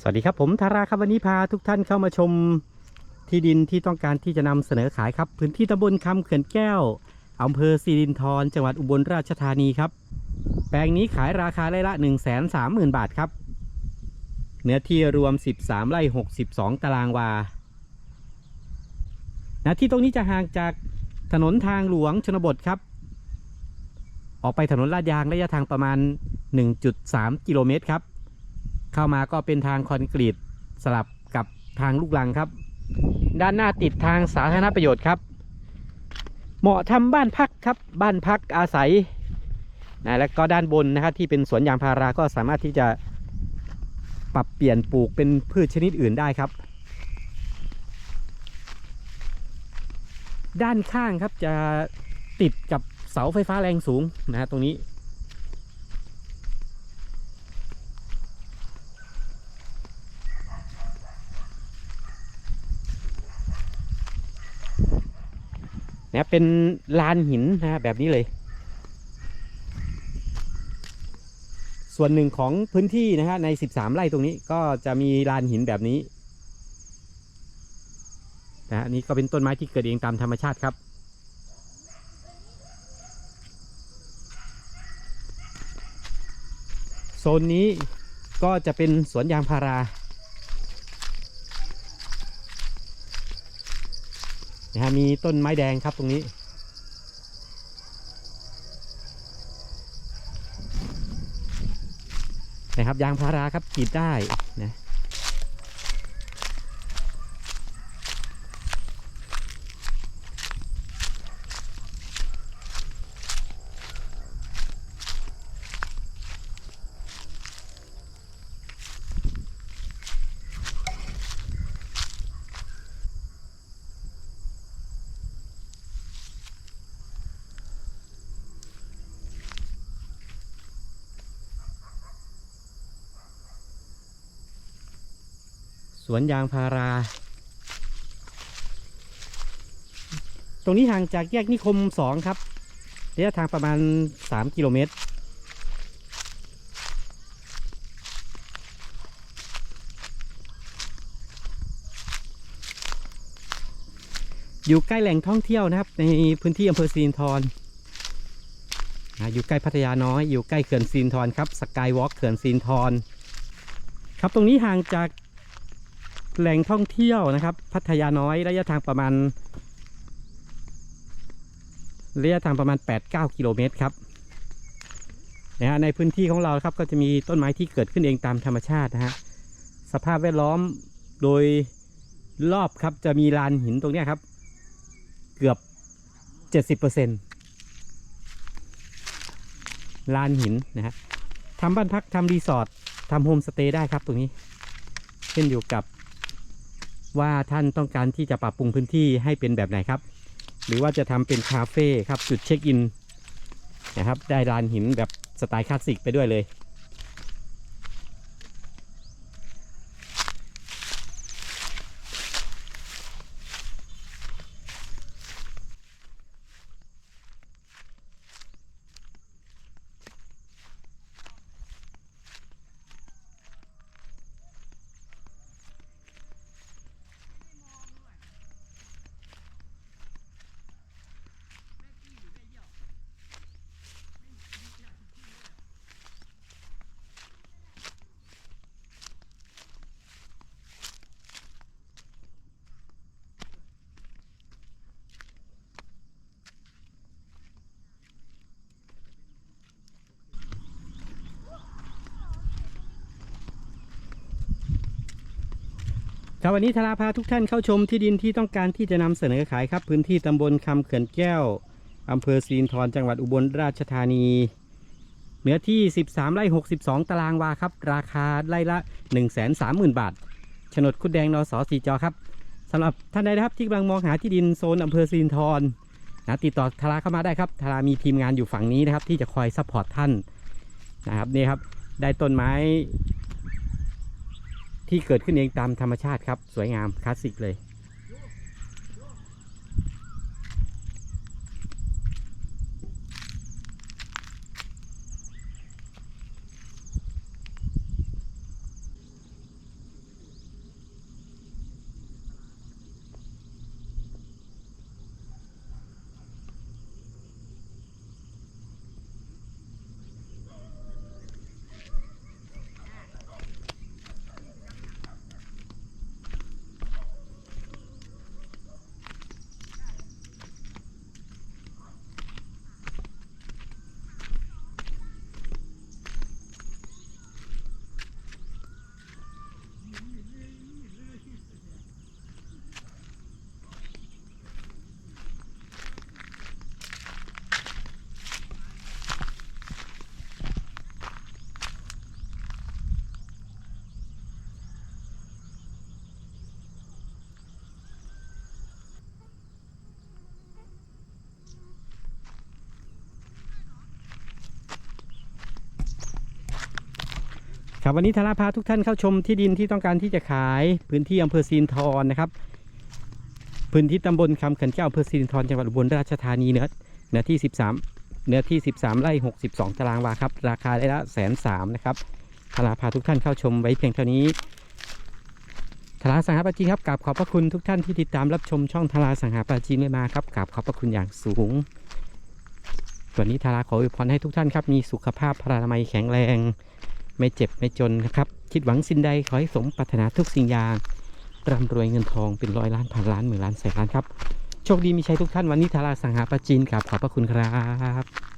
สวัสดีครับผมธาราครับวันนี้พาทุกท่านเข้ามาชมที่ดินที่ต้องการที่จะนำเสนอขายครับ พื้นที่ตำบลคำเขื่อนแก้วอำเภอสิรินธรจังหวัดอุบลราชธานีครับ แปลงนี้ขายราคาไร่ละ 1 3 0 0 0 0 บาทครับ เนื้อที่รวม 13 ไร่ 62 ตารางวานะที่ตรงนี้จะห่างจากถนนทางหลวงชนบทครับ ออกไปถนนลาดยางระยะทางประมาณ 1.3 กิโลเมตรครับ เข้ามาก็เป็นทางคอนกรีตสลับกับทางลูกลังครับ ด้านหน้าติดทางสาธารณประโยชน์ครับ เหมาะทำบ้านพักครับบ้านพักอาศัยนะแล้วก็ด้านบนนะครับที่เป็นสวนยางพาราก็สามารถที่จะปรับเปลี่ยนปลูกเป็นพืชชนิดอื่นได้ครับ ด้านข้างครับจะติดกับเสาไฟฟ้าแรงสูงนะฮะตรงนี้ นะเป็นลานหินนะฮะแบบนี้เลย ส่วนหนึ่งของพื้นที่นะฮะใน 13 ไร่ตรงนี้ก็จะมีลานหินแบบนี้นะฮะนนี่ก็เป็นต้นไม้ที่เกิดเองตามธรรมชาติครับโซนนี้ก็จะเป็นสวนยางพารา นะฮะมีต้นไม้แดงครับตรงนี้ นะครับยางพาราครับกรีดได้นะ สวนยางพารา ตรงนี้ห่างจากแยกนิคมสองครับระยะทางประมาณ 3 กิโลเมตร อยู่ใกล้แหล่งท่องเที่ยวนะครับ ในพื้นที่อำเภอซีนทรอ่าอยู่ใกล้พัทยาน้อย อยู่ใกล้เขื่อนซีนทรครับ สกายวอล์กเขื่อนซีนทรครับ ตรงนี้ห่างจาก แหล่งท่องเที่ยวนะครับ พัทยาน้อยระยะทางประมาณระยะทางประมาณ 8-9 กิโลเมตรครับนะฮะในพื้นที่ของเราครับก็จะมีต้นไม้ที่เกิดขึ้นเองตามธรรมชาตินะฮะสภาพแวดล้อมโดยรอบครับจะมีลานหินตรงนี้ครับ เกือบ 70%ลานหินนะฮะทำบ้านพักทำรีสอร์ททำโฮมสเตย์ได้ครับตรงนี้ขึ้นอยู่กับ ว่าท่านต้องการที่จะปรับปรุงพื้นที่ให้เป็นแบบไหนครับ หรือว่าจะทำเป็นคาเฟ่ครับจุดเช็คอินนะครับได้ลานหินแบบสไตล์คลาสสิกไปด้วยเลย ครับวันนี้ธาราพาทุกท่านเข้าชมที่ดินที่ต้องการที่จะนำเสนอขายครับ พื้นที่ตำบลคำเขื่อนแก้วอำเภอซีนทรจังหวัดอุบลราชธานีเนื้อที่ 13 ไร่ 62 ตารางวาครับ ราคาไร่ละ 130,000 บาทโฉนดคุดแดงนสสีจอครับสำหรับท่านใดนะครับที่กำลังมองหาที่ดินโซนอำเภอซีนทรนะติดต่อธาราเข้ามาได้ครับธารามีทีมงานอยู่ฝั่งนี้นะครับที่จะคอยซัพพอร์ตท่านนะครับนี่ครับได้ต้นไม้ ที่เกิดขึ้นเองตามธรรมชาติครับ สวยงามคลาสสิกเลย ครับวันนี้ธาราพาทุกท่านเข้าชมที่ดินที่ต้องการที่จะขายพื้นที่อำเภอซีนทรนะครับ พื้นที่ตำบลคำขินแก้วอำเภอซีนทรจังหวัดอุบลราชธานีเนื้อเนื้อที่ 13 เนื้อที่ 13 ไร่ 62 ตารางวาครับ ราคาได้ละแสนสามนะครับธาราพาทุกท่านเข้าชมไว้เพียงเท่านี้ธาราสังหาปาจีนครับกราบขอบพระคุณทุกท่านที่ติดตามรับชมช่องธาราสังหาปาจีนไม่มาครับกราบขอบพระคุณอย่างสูงวันนี้ธาราขออวยพรให้ทุกท่านครับมีสุขภาพพรามัยแข็งแรง ไม่เจ็บไม่จนนะครับ คิดหวังสิ่งใดขอให้สมปรารถนาทุกสิ่งอย่างร่ำรวยเงินทองเป็นร้อยล้านพันล้านหมื่นล้านแสนล้านครับ โชคดีมีชัยทุกท่านวันนี้ทาราสังหาปาจินกับขอบพระคุณครับ